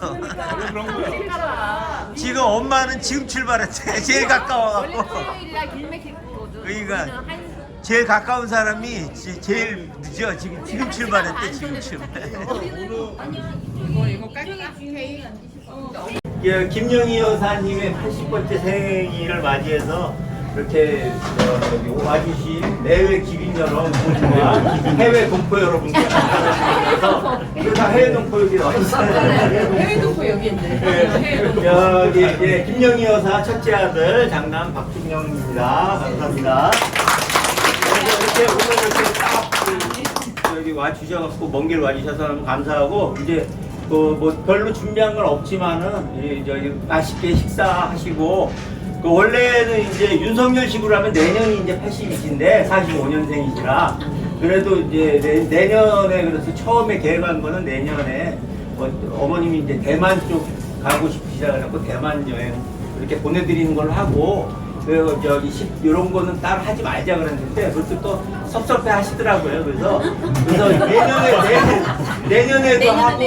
분들이 먼저 오셨어. 지금 엄마는 지금 출발했대. 제일 가까워갖고. 길. 그러니까 우리는 한 제일 가까운 사람이 지- 제일 늦어. 지금 지금 출발했대. 지금 출발. 예, 김영희 여사님의 80번째 생일을 맞이해서 이렇게 어, 여기 와주신 내외 기빈 여러분과 해외 동포 여러분께 감사드리면서 그다 해외 동포 여기 있어요? 해외 동포 여기 있네. 네, 여기 예, 김영희 여사 첫째 아들 장남 박준영입니다. 감사합니다. 그래서 이렇게 오늘 이렇게 딱 그, 여기 와 주셔갖고 먼길 와주셔서 너무 감사하고 이제 그 뭐 별로 준비한 건 없지만은 이 저기 맛있게 식사하시고 그 원래는 이제 윤석열 식으로 하면 내년이 이제 80이신데 45년생이시라 그래도 이제 내, 내년에 그래서 처음에 계획한 거는 내년에 뭐 어머님이 이제 대만 쪽 가고 싶으시다 그래갖고 대만 여행 이렇게 보내드리는 걸로 하고 그 저기 식 이런 거는 따로 하지 말자 그랬는데 그것도 또 섭섭해 하시더라고요. 그래서 그래서 내년에 내년, 내년에도 하고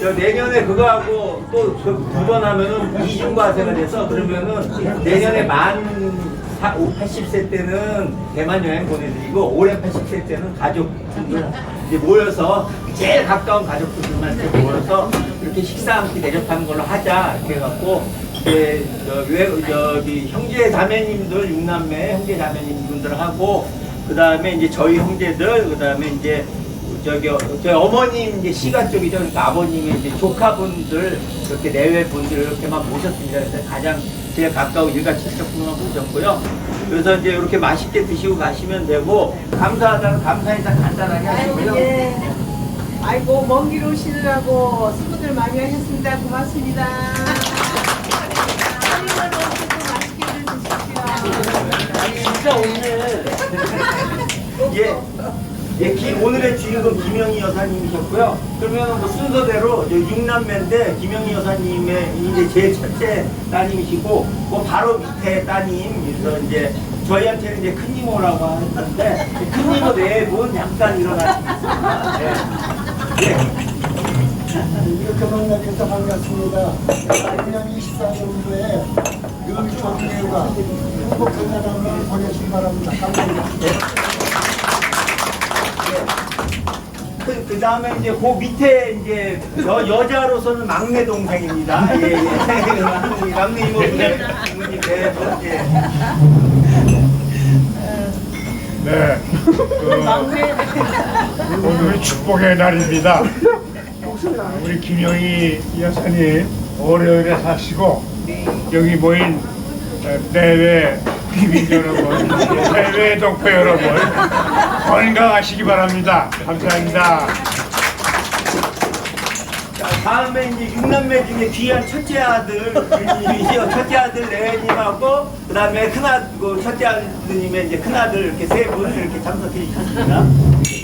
저 내년에 그거 하고 또두번 하면은 이중 과세가 돼서 그러면은 내년에 만 80세 때는 대만 여행 보내드리고 올해 80세 때는 가족분들 이제 모여서 제일 가까운 가족분들만 이렇게 모여서 이렇게 식사 함께 대접하는 걸로 하자 이렇게 해갖고 이제 저 외, 저기 형제 자매님들 육남매 형제 자매님분들하고 그 다음에 이제 저희 형제들 그 다음에 이제 저기 어- 저희 어머님 이제 시가 쪽이죠 그러니까 아버님의 이제 조카분들 이렇게 내외 분들 이렇게만 모셨습니다 그래서 가장 제일 가까운 일가 친척분만 모셨고요 그래서 이제 이렇게 맛있게 드시고 가시면 되고 감사하다는 감사 인사 간단하게 하시고요 예. 아이고 먼 길 오시느라고 수고들 많이 하셨습니다. 고맙습니다. 빨리만 오시고 맛있게들 드십시오. 진짜 오늘 예, 예, 기, 오늘의 주인공 김영희 여사님이셨고요. 그러면 뭐 순서대로 저 육남매인데 김영희 여사님의 이제 제일 첫째 따님이시고 뭐 바로 밑에 따님 그래서 이제 저희한테는 이제 큰 이모라고 하는데 큰 이모 네분 약간 일어나시겠습니다. 네. 예. 이렇게 만나서 반갑습니다. 그냥 24년도에 늘 좋은 일과 행복한 나라를 보내시기 바랍니다. 감사합니다. 그, 그 다음에 이제 그 밑에 이제 여, 여자로서는 막내 동생입니다. 예, 예. 막내, 이모분의 이모님, 네, 저, 예. 네. 그, 오늘은 축복의 날입니다. 우리 김영희 여사님 오래오래 사시고 여기 모인 어, 내외 비빈 여러분, 내외 동포 여러분 건강하시기 바랍니다. 감사합니다. 자, 다음에 이제 육남매 중에 귀한 첫째 아들, 이시요 첫째 아들 레님하고 그 다음에 큰아들, 그 첫째 아드님의 이제 큰아들 이렇게 세 분을 이렇게 참석해 주셨습니다.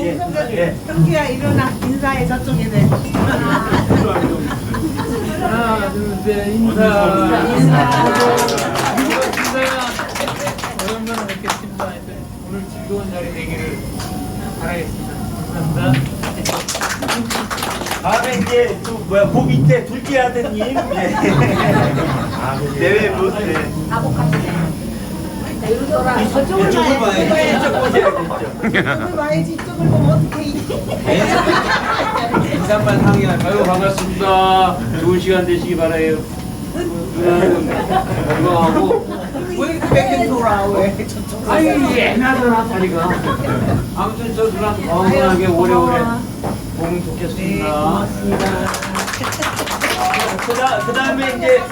예, 예. 형규야 일어나 인사해 저쪽에 대. 하나, 둘, 셋, 인사. 오랜만에 뵙겠습니다. 오늘 자리 되기를 바라겠습니다. 감사합니다. 다음에 이제 또 뭐야 그 밑에 둘째 아드님 예. 내외 분 네. 저쪽을 이쪽을 봐야지. 봐야지 이쪽 보셔야겠죠. 저쪽을 봐야지. 이쪽을 보면 어떻게 인사만 상의할까요? 반갑습니다. 좋은 시간 되시기 바라요. 건강하고. 왜 이렇게 뺏긴 돌아 왜 저쪽 아이, 애나더라, 다리가. 아무튼 저 누랑 건강하게 오래오래 보면 좋겠습니다. 그다 그 다음에 이제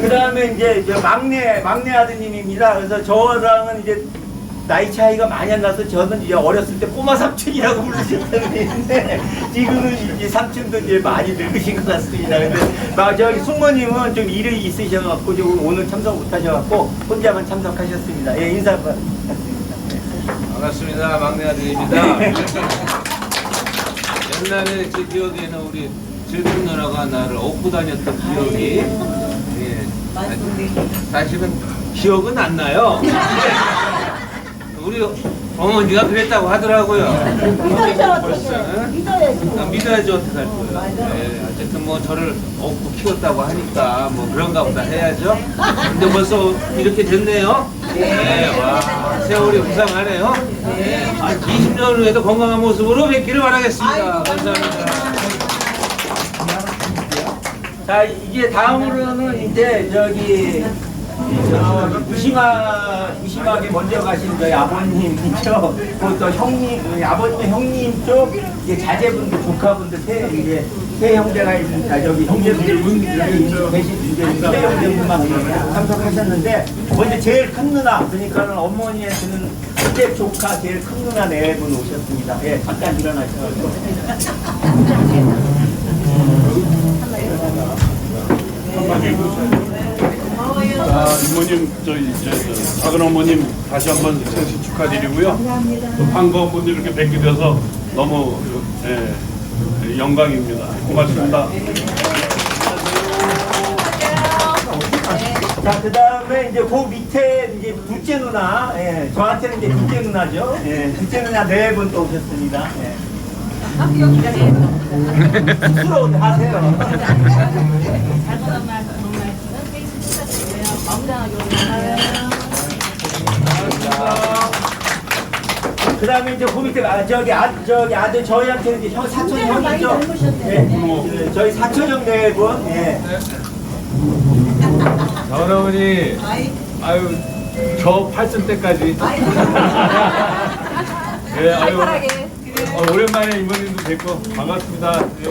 그 다음에 이제 저 막내 막내 아드님입니다. 그래서 저랑은 이제 나이 차이가 많이 안 나서 저는 이제 어렸을 때 꼬마 삼촌이라고 부르셨는데 지금은 이제 삼촌도 이제 많이 늙으신 것 같습니다. 근데 막 저기 숙모님은 좀 일이 있으셔갖고 지금 오늘 참석 못하셔갖고 혼자만 참석하셨습니다. 예 인사 부탁드립니다. 반갑습니다. 막내 아들입니다. 옛날에 제 기억에는 우리 즐거운 누나가 나를 업고 다녔던 기억이 예. 사실은 기억은 안 나요. 우리 어머니가 그랬다고 하더라고요. 믿어야죠 아, 믿어야죠 믿어야지 어떡할 거예요. 네, 어쨌든 뭐 저를 업고 키웠다고 하니까 뭐 그런가 보다 해야죠. 근데 벌써 이렇게 됐네요. 네, 와 세월이 무상하네요. 네, 20년 후에도 건강한 모습으로 뵙기를 바라겠습니다. 감사합니다. 자 이제 다음으로는 이제 저기 저 무심하 무심하게 먼저 가신 저희 아버님이죠. 그또 형님 그 아버님의 형님 쪽 이제 자제분들 조카분들 세 이제 세 형제가 있는 아 저기 형제분들 여기 계신 이제 세 형제분만 참석하셨는데 먼저 제일 큰 누나 그러니까는 어머니한테는 첫째 조카 제일 큰 누나 네 분 오셨습니다. 예 잠깐 일어나셔가지고. 아, 이모님, 저희 이제 저 작은 어머님 다시 한번 생신 축하드리고요. 또 반가운 분들 이렇게 뵙게 돼서 너무 예, 영광입니다. 고맙습니다. 자, 그 다음에 이제 그 밑에 이제 둘째 누나, 예, 저한테는 이제 둘째 누나죠. 예, 둘째 누나 네 분 또 오셨습니다. 예. 스스로 하세요. 그 다음에 이제 그 밑에, 아, 저기, 아, 저기 아들, 저희한테는 이제 형, 사촌 형이죠. 예, 예, 저희 사촌 형네 분, 예. 어머니, 아유, 저 8천 때까지. 예, 아유, 어, 오랜만에 이모님도 뵙고 반갑습니다. 예.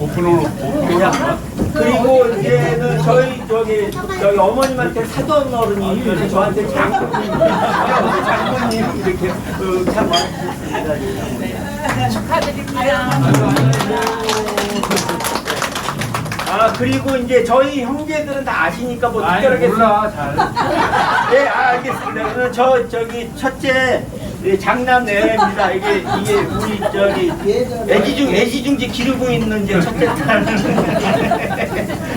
오픈으로, 오픈으로. 그리고 이제는 저희 저기 저희 어머님한테 사돈 어른이 그래서 저한테 장군님, 장군님 이렇게 어, 참 많으셨습니다. 축하드립니다. 아 그리고 이제 저희 형제들은 다 아시니까 뭐 특별하게 몰라 잘. 네, 아, 알겠습니다. 그럼 저 저기 첫째 예, 장남 내외입니다. 이게 이게 우리 저기 애지중 애지중지 기르고 있는 이제 첫째 딸.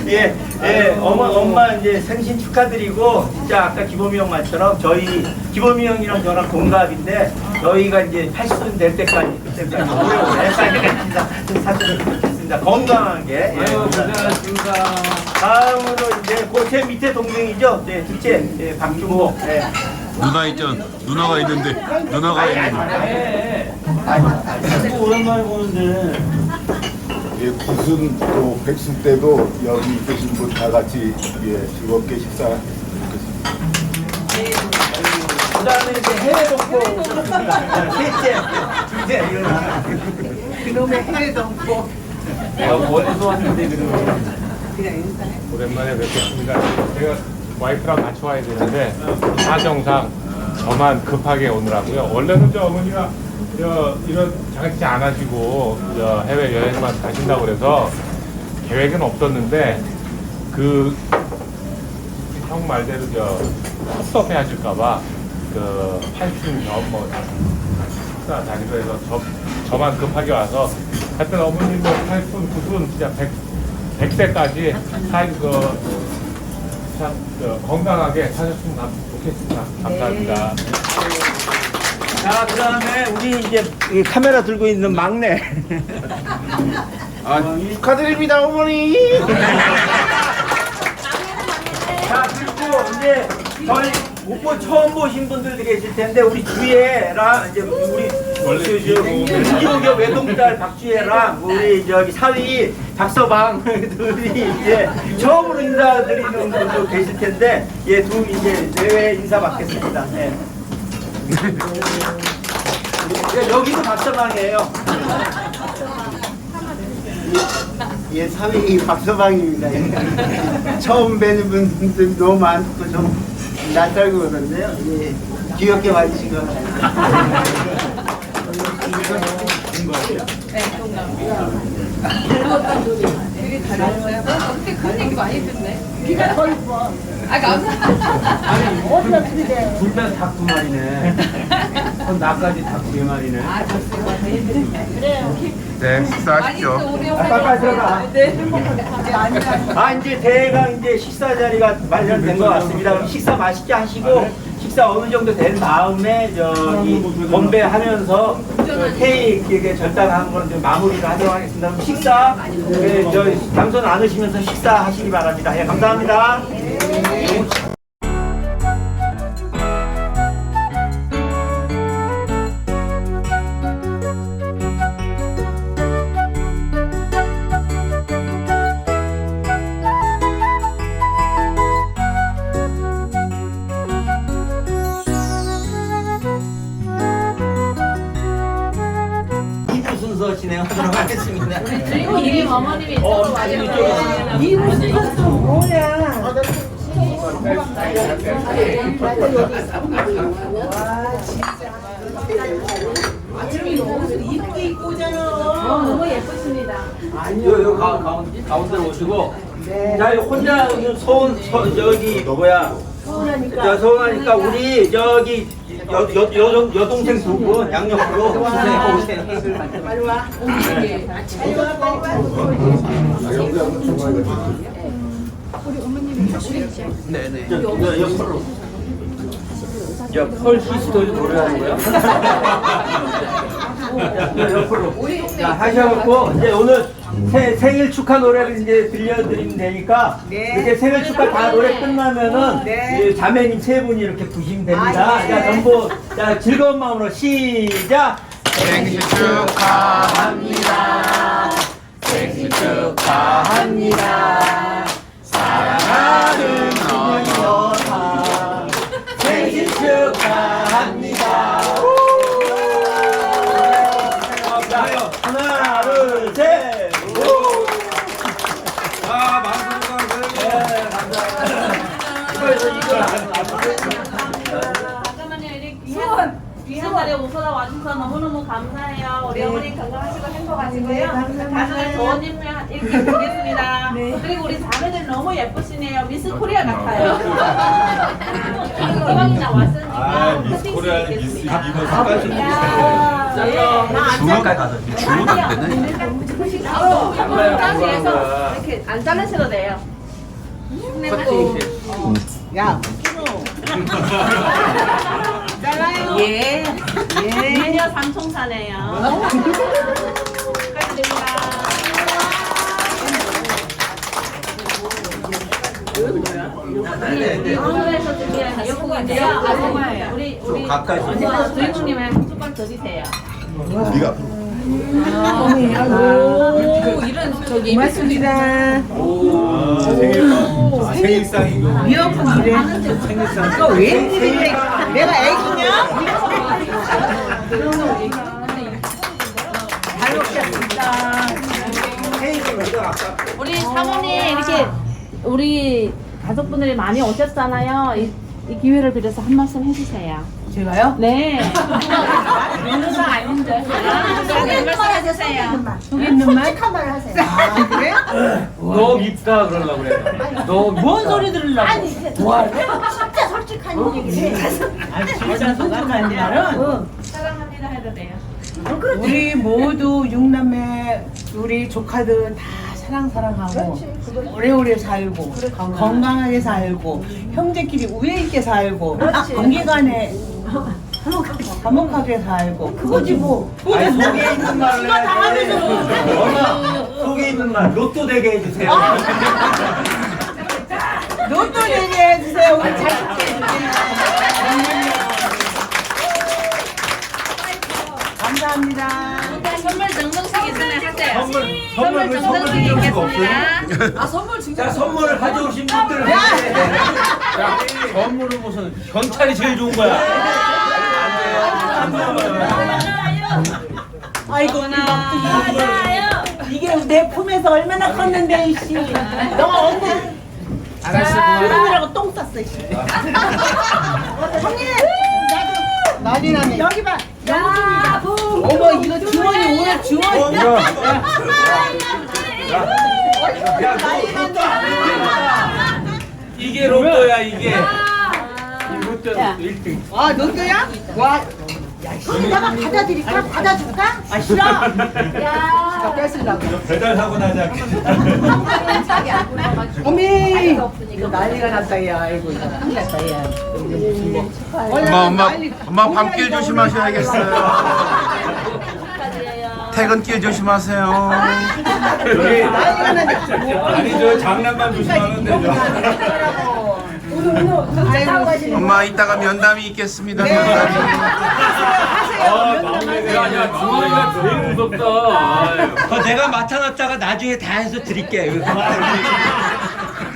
예, 예, 엄마 엄마 이제 생신 축하드리고 진짜 아까 기범이 형 말처럼 저희 기범이 형이랑 저랑 동갑인데 저희가 이제 80岁 될 때까지 그때까지 오래오래 살겠습니다. 사실 좋겠습니다. 건강하게. 예, 아유 감사합니다. 고생하셨습니다. 다음으로 이제 그제 밑에 동생이죠. 네, 둘째 예, 박준호. 예. 누나 있잖아. 누나가 있는데 누나가 있는데. 아이고 오랜만에 보는데. 예, 무슨 또 백숙 때도 여기 계신 분 다 같이 예, 즐겁게 식사했으면 좋겠습니다. 그다음에 이제 해외 동포. 셋째, 둘째 이런. 그놈의 해외 동포 내가 멀리서 왔는데 그러면. 오랜만에 뵙겠습니다. 제가 와이프랑 같이 와야 되는데 사정상 저만 급하게 오느라고요. 원래는 저 어머니가 저 이런 장치 안 하시고 저 해외 여행만 가신다고 그래서 계획은 없었는데 그 형 말대로 저 섭섭해 하실까봐 그 8층 저뭐 식사 자리로 해서 저, 저만 급하게 와서 하여튼 어머님 뭐 8분, 9분 진짜 100, 100세까지 살그 참 저, 건강하게 사셨으면 감- 좋겠습니다. 감사합니다. 자, 그 다음에 우리 이제 이 카메라 들고 있는 막내. 아, 축하드립니다, 어머니! 자, 그리고 이제 저희 못보 처음 보신 분들도 계실 텐데 우리 주혜랑 이제 우리 김지호교 외동딸 박주혜랑 우리 저기 사위 박서방 둘이 이제 처음으로 인사드리는 분도 계실 텐데 예 두 이제 내외 인사 받겠습니다. 예. 예, 여기도 박서방이에요. 예, 사위 박서방입니다. 예. 처음 뵈는 분들 너무 많고 좀 낯설고 그러는데요. 예, 귀엽게 봐주시고. 되게 잘했어요. 어떻게 그런 얘기 많이 듣네. 네가 더 이뻐. 아 감사합니다. 아니 어디가 그래? 둘다 닭두 마리네. 그럼 나까지 닭세 마리네. 아 좋습니다. 그래요. 네, 식사하십시오. 빨리 들어가. 네 행복하게 하자. 아 이제 대강 이제 식사 자리가 마련된 것 같습니다. 그럼 식사 맛있게 하시고 식사 어느 정도 된 다음에 저기 건배하면서 그 케이크에 절단한 거는 좀 마무리를 하도록 하겠습니다. 식사 네, 저 당선 나누시면서 식사하시기 바랍니다. 예, 감사합니다. 요, 요 가, 가운데, 가운데로 오시고. 자, 요 혼자 손, 서, 저기, 뭐야. 서운하니까. 저 서운하니까 우리 저기 여, 여, 여, 여동생 두 분 양옆으로 오세요. 오세요. 빨리 와. 네. 빨리 와 빨리 와. 네네. 저, 저 옆으로. 저 펄시스토리 노래하는 거요? 옆으로. 자, 하셔갖고 이제 오늘 세, 생일 축하 노래를 이제 들려드리면 되니까 네. 이렇게 생일 축하 다 노래 끝나면은 네. 이 자매님 세 분이 이렇게 부시면 됩니다. 아, 예. 자, 전부 자 즐거운 마음으로 시작. 생신 축하합니다. 생일 축하합니다. 사랑하는 김영여사 생일 축하 잠깐만요. 이렇게 귀한, 귀한 자리에 오셔서 와주셔서 너무너무 감사해요. 우리 어머니 건강하시고 행복하시고요. 가슴에 좋은 인물 이렇게 보겠습니다. 그리고 우리 자매들 너무 예쁘시네요. 미스 코리아 같아요. 이왕이 나 왔으니까 아, 미스 커팅 코리아는 드리겠습니다. 미스 이거 색깔 좀 이야, 네. 주먹까지 가서 주먹 안 되네. 이렇게 자르셔도 돼요. 흉내 야. 잘라요. 예. 예. 미녀 삼총사네요. 축하드립니다. 한국에서 준비한 미역국인데요. 아, 정말요? 우리 우리 가까이 좀. 주인공님의 조금 더 주세요. 네가 오 이런 저기 고맙습니다. 아, 생일상 생일상이고 미역국 이래. 이거 웬일이래? 내가 애기냐? 잘 먹겠습니다. 우리 사모님 이렇게 우리 가족분들이 많이 오셨잖아요. 이, 이 기회를 빌어서 한 말씀 해주세요. 제가요? 네. 변호사 아닌데. 여기 있는 말? 말 하세요. 아, 그래? 너 밉다 그러려고 그래. 너뭔 소리 들으려고? 아니, 뭐하래? 진짜 솔직한 얘기를 해. 아니, 진짜 솔직한 말은 사랑합니다 해도 돼요. 우리 모두 육남매 우리 조카들 다 사랑 사랑하고 오래오래 살고 건강하게 살고 형제끼리 우애 있게 살고 관계간에 화목하게 살고 그거지 뭐. 아니, 속에 있는 말을. 엄마, 속에 있는 말 로또 되게 해주세요. 로또 내게 해주세요. 우리 감사합니다. 선물, 선물, 왜 선물 증정식이 드릴 수가 없어요? 있겠습니다. 아 선물 진짜 자, 선물을 가져오신 분들은 야, 선물은 무슨 현찰이 제일 좋은 거야. 아이고 우리 막둥이 이게 내 품에서 얼마나 컸는데 이씨. 너 얼굴 알았어, 그러느라고 똥 쌌어 이씨. 형님 난리 나네 여기 봐. 야, 부. 어머 이거 주머니 오늘 주머니. 야, 너, 너, 너, 이게 로또야 이게. 아 너도야? 와. 그럼 내가 받아드릴까? 받아줄까? 아 싫어. 야. 뺏으려고. 배달 사고 나지 않게. 어미. 이거 난리가 났다 야. 아이고 이거 큰일 났다 야. 엄마 엄마 엄마 밤길 조심하셔야겠어요. 퇴근길 조심하세요. 여기. 아니 저 장난감 되죠. 아이고 엄마 이따가 면담이 있겠습니다. 면담이. 야야 주머니가 제일 무섭다. 어, 내가 맡아놨다가 나중에 다 해서 드릴게.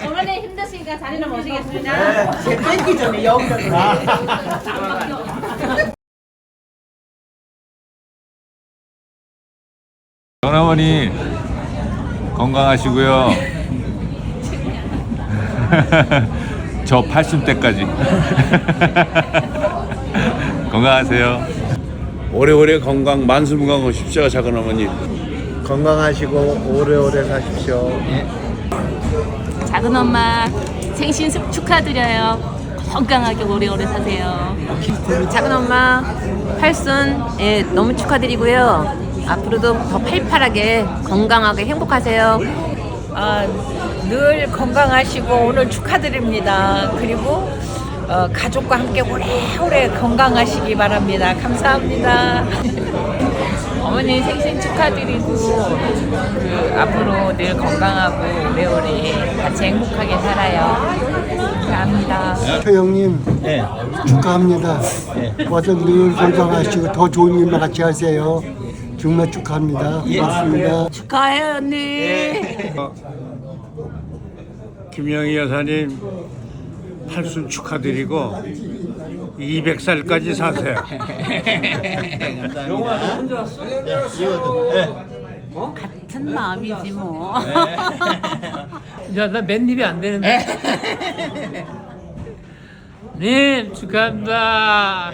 어머니 힘드시니까 자리를 모시겠습니다. 제 뺏기 전에 여기다. 전어머니 건강하시고요. 저 80대까지 건강하세요. 오래오래 건강 만수무강하십시오 작은 어머니. 건강하시고 오래오래 사십시오. 작은 엄마 생신 축하드려요. 건강하게 오래오래 사세요. 작은 엄마 팔순 예, 너무 축하드리고요. 앞으로도 더 팔팔하게 건강하게 행복하세요. 아, 늘 건강하시고 오늘 축하드립니다. 그리고 어, 가족과 함께 오래오래 건강하시기 바랍니다. 감사합니다. 어머니 생신 축하드리고 그 앞으로 늘 건강하고 오래오래 같이 행복하게 살아요. 감사합니다. 최 형님 축하합니다. 와서 늘 건강하시고 더 좋은 일만 같이 하세요. 정말 축하합니다. 고맙습니다. 축하해 언니. 김영희 여사님 팔순 축하드리고 200살까지 사세요. 같은 마음이지 뭐. 야, 나 맨입이 안 되는데. 님, 축하합니다.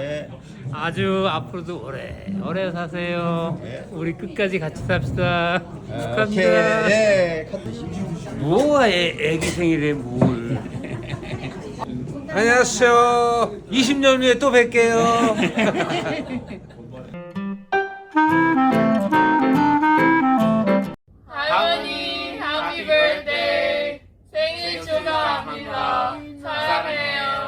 아주 앞으로도 오래 오래 사세요. 네. 우리 끝까지 같이 삽시다. 아, 축하합니다. 예. 뭐가 네, 네, 네. 애, 애기 생일에 뭘? 안녕하세요. 20년 후에 또 뵐게요. 할머니, happy birthday. 생일 축하합니다. 사랑해요.